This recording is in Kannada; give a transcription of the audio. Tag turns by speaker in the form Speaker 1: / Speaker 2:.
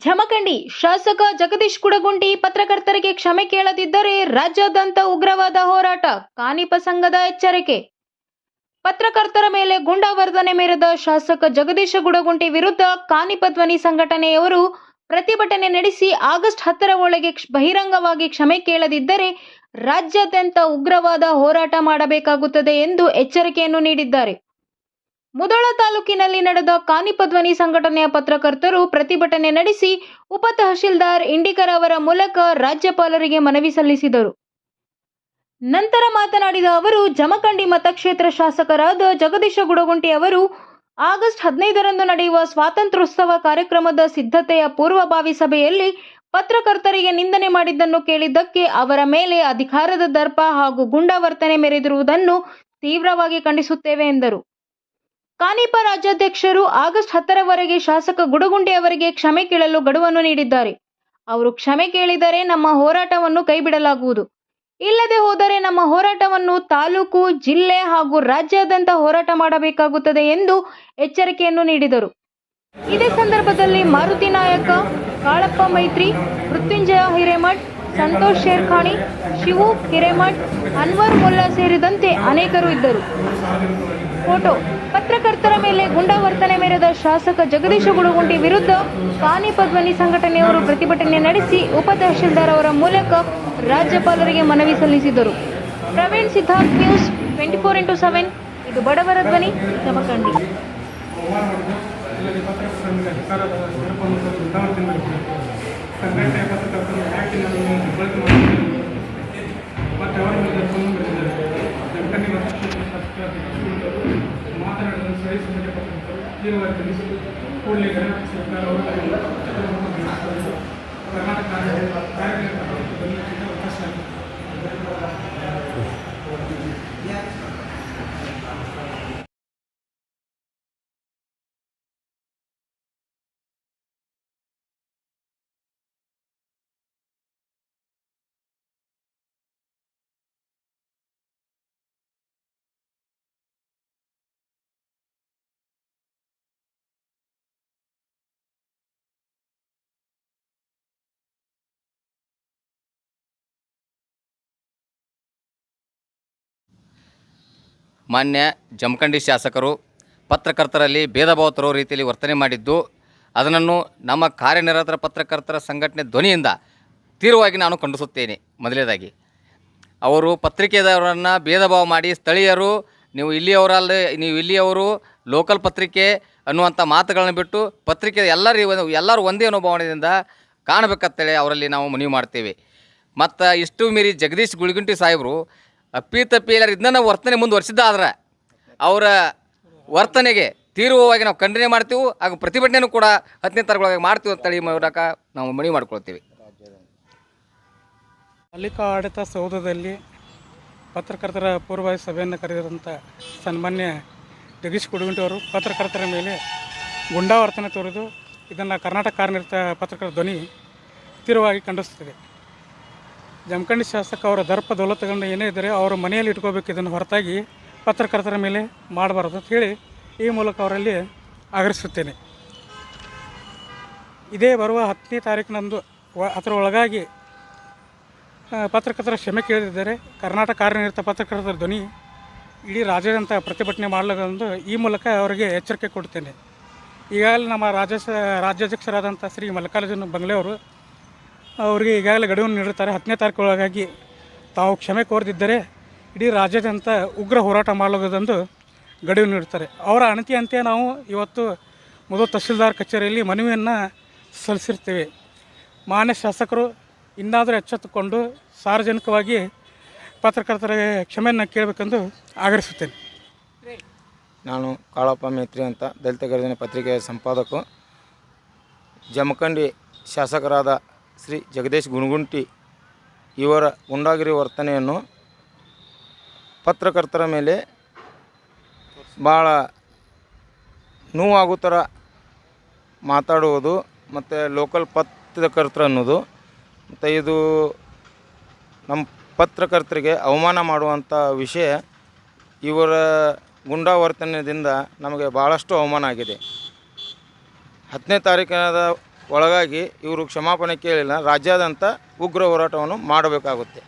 Speaker 1: ಜಮಖಂಡಿ ಶಾಸಕ ಜಗದೀಶ್ ಕುಡಗುಂಟಿ ಪತ್ರಕರ್ತರಿಗೆ ಕ್ಷಮೆ ಕೇಳದಿದ್ದರೆ ರಾಜ್ಯಾದ್ಯಂತ ಉಗ್ರವಾದ ಹೋರಾಟ ಕಾನಿಪ ಸಂಘದ ಎಚ್ಚರಿಕೆ. ಪತ್ರಕರ್ತರ ಮೇಲೆ ಗುಂಡಾವರ್ಧನೆ ಮೇರೆದ ಶಾಸಕ ಜಗದೀಶ ಗುಡಗುಂಟಿ ವಿರುದ್ಧ ಕಾನಿಪ ಧ್ವನಿ ಸಂಘಟನೆಯವರು ಪ್ರತಿಭಟನೆ ನಡೆಸಿ ಆಗಸ್ಟ್ ಹತ್ತರ ಒಳಗೆ ಬಹಿರಂಗವಾಗಿ ಕ್ಷಮೆ ಕೇಳದಿದ್ದರೆ ರಾಜ್ಯಾದ್ಯಂತ ಉಗ್ರವಾದ ಹೋರಾಟ ಮಾಡಬೇಕಾಗುತ್ತದೆ ಎಂದು ಎಚ್ಚರಿಕೆಯನ್ನು ನೀಡಿದ್ದಾರೆ. ಮುದೋಳ ತಾಲೂಕಿನಲ್ಲಿ ನಡೆದ ಕಾನಿಪ ಧ್ವನಿ ಸಂಘಟನೆಯ ಪತ್ರಕರ್ತರು ಪ್ರತಿಭಟನೆ ನಡೆಸಿ ಉಪ ತಹಶೀಲ್ದಾರ್ ಇಂಡಿಕರ್ ಅವರ ಮೂಲಕ ರಾಜ್ಯಪಾಲರಿಗೆ ಮನವಿ ಸಲ್ಲಿಸಿದರು. ನಂತರ ಮಾತನಾಡಿದ ಅವರು, ಜಮಖಂಡಿ ಮತಕ್ಷೇತ್ರ ಶಾಸಕರಾದ ಜಗದೀಶ ಗುಡಗುಂಟಿ ಅವರು ಆಗಸ್ಟ್ ಹದಿನೈದರಂದು ನಡೆಯುವ ಸ್ವಾತಂತ್ರ್ಯೋತ್ಸವ ಕಾರ್ಯಕ್ರಮದ ಸಿದ್ಧತೆಯ ಪೂರ್ವಭಾವಿ ಸಭೆಯಲ್ಲಿ ಪತ್ರಕರ್ತರಿಗೆ ನಿಂದನೆ ಮಾಡಿದ್ದನ್ನು ಕೇಳಿದ್ದಕ್ಕೆ ಅವರ ಮೇಲೆ ಅಧಿಕಾರದ ದರ್ಪ ಹಾಗೂ ಗುಂಡಾವರ್ತನೆ ಮೆರೆದಿರುವುದನ್ನು ತೀವ್ರವಾಗಿ ಖಂಡಿಸುತ್ತೇವೆ ಎಂದರು. ಕಾನಿಪ ರಾಜ್ಯಾಧ್ಯಕ್ಷರು ಆಗಸ್ಟ್ ಹತ್ತರವರೆಗೆ ಶಾಸಕ ಗುಡಗುಂಡೆ ಅವರಿಗೆ ಕ್ಷಮೆ ಕೇಳಲು ಗಡುವನ್ನು ನೀಡಿದ್ದಾರೆ. ಅವರು ಕ್ಷಮೆ ಕೇಳಿದರೆ ನಮ್ಮ ಹೋರಾಟವನ್ನು ಕೈಬಿಡಲಾಗುವುದು. ಇಲ್ಲದೆ ಹೋದರೆ ನಮ್ಮ ಹೋರಾಟವನ್ನು ತಾಲೂಕು, ಜಿಲ್ಲೆ ಹಾಗೂ ರಾಜ್ಯಾದ್ಯಂತ ಹೋರಾಟ ಮಾಡಬೇಕಾಗುತ್ತದೆ ಎಂದು ಎಚ್ಚರಿಕೆಯನ್ನು ನೀಡಿದರು. ಇದೇ ಸಂದರ್ಭದಲ್ಲಿ ಮಾರುತಿ ನಾಯಕ, ಕಾಳಪ್ಪ ಮೈತ್ರಿ, ಮೃತ್ಯುಂಜಯ ಹಿರೇಮಠ್ ಸಂತೋಷ್ ಶೇರ್ಖಾಣಿ, ಶಿವು ಹಿರೇಮಠ್, ಅನ್ವರ್ ಮುಲ್ಲಾ ಸೇರಿದಂತೆ ಅನೇಕರು ಇದ್ದರು. ಫೋಟೋ, ಪತ್ರಕರ್ತರ ಮೇಲೆ ಗುಂಡಾವರ್ತನೆ ಮೆರೆದ ಶಾಸಕ ಜಗದೀಶ ಗುಡುಗುಂಟಿ ವಿರುದ್ಧ ಕಾನಿಪ ಧ್ವನಿ ಸಂಘಟನೆಯವರು ಪ್ರತಿಭಟನೆ ನಡೆಸಿ ಉಪ ತಹಶೀಲ್ದಾರ್ ಅವರ ಮೂಲಕ ರಾಜ್ಯಪಾಲರಿಗೆ ಮನವಿ ಸಲ್ಲಿಸಿದರು. Praveen Siddharth news twenty four into seven. ಇದು ಬಡವರ ಧ್ವನಿ ಜಮಖಂಡಿ
Speaker 2: ಮಾಡಿದ್ದಾರೆ ಸಂಘಟನೆಯ ಪತ್ರಕರ್ತರು ಯಾಕೆ ನಮ್ಮನ್ನು ಬಳಕೆ ಮಾಡಿದ್ದಾರೆ ಮತ್ತು ಅವರ ಮೇಲೆ ಕ್ಷೇತ್ರ ಶಾಸಕರು ಮಾತನಾಡಿದ ಸ್ವಯಂ ಸಂಘಟನೆ ಪತ್ರಕರ್ತರು ಕೂಡಲೇ ಕರ್ನಾಟಕ ಸರ್ಕಾರ
Speaker 3: ಮಾನ್ಯ ಜಮಖಂಡಿ ಶಾಸಕರು, ಪತ್ರಕರ್ತರಲ್ಲಿ ಭೇದ ಭಾವ ತರೋ ರೀತಿಯಲ್ಲಿ ವರ್ತನೆ ಮಾಡಿದ್ದು ಅದನ್ನು ನಮ್ಮ ಕಾರ್ಯನಿರತರ ಪತ್ರಕರ್ತರ ಸಂಘಟನೆ ಧ್ವನಿಯಿಂದ ತೀವ್ರವಾಗಿ ನಾನು ಖಂಡಿಸುತ್ತೇನೆ. ಮೊದಲನೇದಾಗಿ, ಅವರು ಪತ್ರಿಕೆದವರನ್ನು ಭೇದ ಭಾವ ಮಾಡಿ, ಸ್ಥಳೀಯರು, ನೀವು ಇಲ್ಲಿಯವರಲ್ಲ, ನೀವು ಇಲ್ಲಿಯವರು ಲೋಕಲ್ ಪತ್ರಿಕೆ ಅನ್ನುವಂಥ ಮಾತುಗಳನ್ನು ಬಿಟ್ಟು ಪತ್ರಿಕೆ ಎಲ್ಲರೂ ಎಲ್ಲರೂ ಒಂದೇ ಅನುಭವದಿಂದ ಕಾಣಬೇಕಂತೇಳಿ ಅವರಲ್ಲಿ ನಾವು ಮನವಿ ಮಾಡ್ತೇವೆ. ಮತ್ತು ಇಷ್ಟು ಮೀರಿ ಜಗದೀಶ್ ಗುಳಗುಂಟಿ ಸಾಹೇಬರು ಅಪ್ಪಿ ತಪ್ಪಿ ಎಲ್ಲರೂ ಇದನ್ನ ವರ್ತನೆ ಮುಂದುವರಿಸಿದ್ದಾದ್ರೆ ಅವರ ವರ್ತನೆಗೆ ತೀವ್ರವಾಗಿ ನಾವು ಖಂಡನೆ ಮಾಡ್ತೀವಿ ಹಾಗೂ ಪ್ರತಿಭಟನೆಯೂ ಕೂಡ ಹತ್ತನೇ ತಾರೀಕೊಳಗೆ ಮಾಡ್ತೀವಿ ಅಂತ ಹೇಳಿ ಮೂಲಕ ನಾವು ಮನವಿ ಮಾಡ್ಕೊಳ್ತೀವಿ.
Speaker 2: ಪಾಲಿಕಾ ಆಡಳಿತ ಸೌಧದಲ್ಲಿ ಪತ್ರಕರ್ತರ ಪೂರ್ವ ಸಭೆಯನ್ನು ಕರೆದಿರುವಂಥ ಸನ್ಮಾನ್ಯ ಜಗದೀಶ್ ಕುಡುಗುಂಟಿ ಅವರು ಪತ್ರಕರ್ತರ ಮೇಲೆ ಗುಂಡಾವರ್ತನೆ ತೋರಿದು ಇದನ್ನು ಕರ್ನಾಟಕ ಕಾರ್ಯನಿರತ ಪತ್ರಕರ್ತರ ಧ್ವನಿ ತೀವ್ರವಾಗಿ ಖಂಡಿಸುತ್ತದೆ. ಜಮಖಂಡಿ ಶಾಸಕ ಅವರ ದರ್ಪ ದೌಲತ್ತುಗಳನ್ನ ಏನೇ ಇದ್ದರೆ ಅವರ ಮನೆಯಲ್ಲಿ ಇಟ್ಕೋಬೇಕು, ಇದನ್ನು ಹೊರತಾಗಿ ಪತ್ರಕರ್ತರ ಮೇಲೆ ಮಾಡಬಾರ್ದು ಅಂತ ಹೇಳಿ ಈ ಮೂಲಕ ಅವರಲ್ಲಿ ಆಗ್ರಹಿಸುತ್ತೇನೆ. ಇದೇ ಬರುವ ಹತ್ತನೇ ತಾರೀಕಿನಂದು ಅದರ ಒಳಗಾಗಿ ಪತ್ರಕರ್ತರ ಕ್ಷಮೆ ಕೇಳಿದ್ದಾರೆ ಕರ್ನಾಟಕ ಕಾರ್ಯನಿರತ ಪತ್ರಕರ್ತರ ಧ್ವನಿ ಇಡೀ ರಾಜ್ಯಾದ್ಯಂತ ಪ್ರತಿಭಟನೆ ಮಾಡಲಾಗದಂದು ಈ ಮೂಲಕ ಅವರಿಗೆ ಎಚ್ಚರಿಕೆ ಕೊಡ್ತೇನೆ ಈಗಾಗಲೇ ನಮ್ಮ ರಾಜ್ಯ ರಾಜ್ಯಾಧ್ಯಕ್ಷರಾದಂಥ ಶ್ರೀ ಮಲ್ಲಿಕಾರ್ಜುನ ಬಂಗ್ಲೆ ಅವರು ಅವರಿಗೆ ಈಗಾಗಲೇ ಗಡುವನ್ನು ನೀಡುತ್ತಾರೆ ಹತ್ತನೇ ತಾರೀಕು ಒಳಗಾಗಿ ತಾವು ಕ್ಷಮೆ ಕೋರದಿದ್ದರೆ ಇಡೀ ರಾಜ್ಯಾದ್ಯಂತ ಉಗ್ರ ಹೋರಾಟ ಮಾಡಲಾಗುವುದೆಂದು ಗಡುವು ನೀಡುತ್ತಾರೆ. ಅವರ ಅಣತಿಯಂತೆ ನಾವು ಇವತ್ತು ಮೊದಲು ತಹಸೀಲ್ದಾರ್ ಕಚೇರಿಯಲ್ಲಿ ಮನವಿಯನ್ನು ಸಲ್ಲಿಸಿರ್ತೇವೆ. ಮಾನ್ಯ ಶಾಸಕರು ಇನ್ನಾದರೂ ಎಚ್ಚೆತ್ತುಕೊಂಡು ಸಾರ್ವಜನಿಕವಾಗಿ ಪತ್ರಕರ್ತರಿಗೆ ಕ್ಷಮೆಯನ್ನು ಕೇಳಬೇಕೆಂದು ಆಗ್ರಹಿಸುತ್ತೇನೆ.
Speaker 4: ನಾನು ಕಾಳಪ್ಪ ಮೇತ್ರಿ ಅಂತ ದಲಿತ ಗರ್ಜನೆ ಪತ್ರಿಕೆಯ ಸಂಪಾದಕ ಜಮಖಂಡಿ ಶಾಸಕರಾದ ಶ್ರೀ ಜಗದೀಶ್ ಗುಣಗುಂಟಿ ಇವರ ಗುಂಡಾಗಿರಿ ವರ್ತನೆಯನ್ನು ಪತ್ರಕರ್ತರ ಮೇಲೆ ಭಾಳ ನೋವಾಗೋ ಥರ ಮಾತಾಡುವುದು ಮತ್ತು ಲೋಕಲ್ ಪತ್ರಕರ್ತರು ಅನ್ನೋದು. ಮತ್ತು ಇದು ನಮ್ಮ ಪತ್ರಕರ್ತರಿಗೆ ಅವಮಾನ ಮಾಡುವಂಥ ವಿಷಯ ಇವರ ಗುಂಡಾವರ್ತನೆಯಿಂದ ನಮಗೆ ಭಾಳಷ್ಟು ಅವಮಾನ ಆಗಿದೆ. ಹತ್ತನೇ ತಾರೀಕಿನ ಒಳಗಾಗಿ ಇವರು ಕ್ಷಮಾಪಣೆ ಕೇಳಿಲ್ಲ ರಾಜ್ಯಾದ್ಯಂತ ಉಗ್ರ ಹೋರಾಟವನ್ನು ಮಾಡಬೇಕಾಗುತ್ತೆ.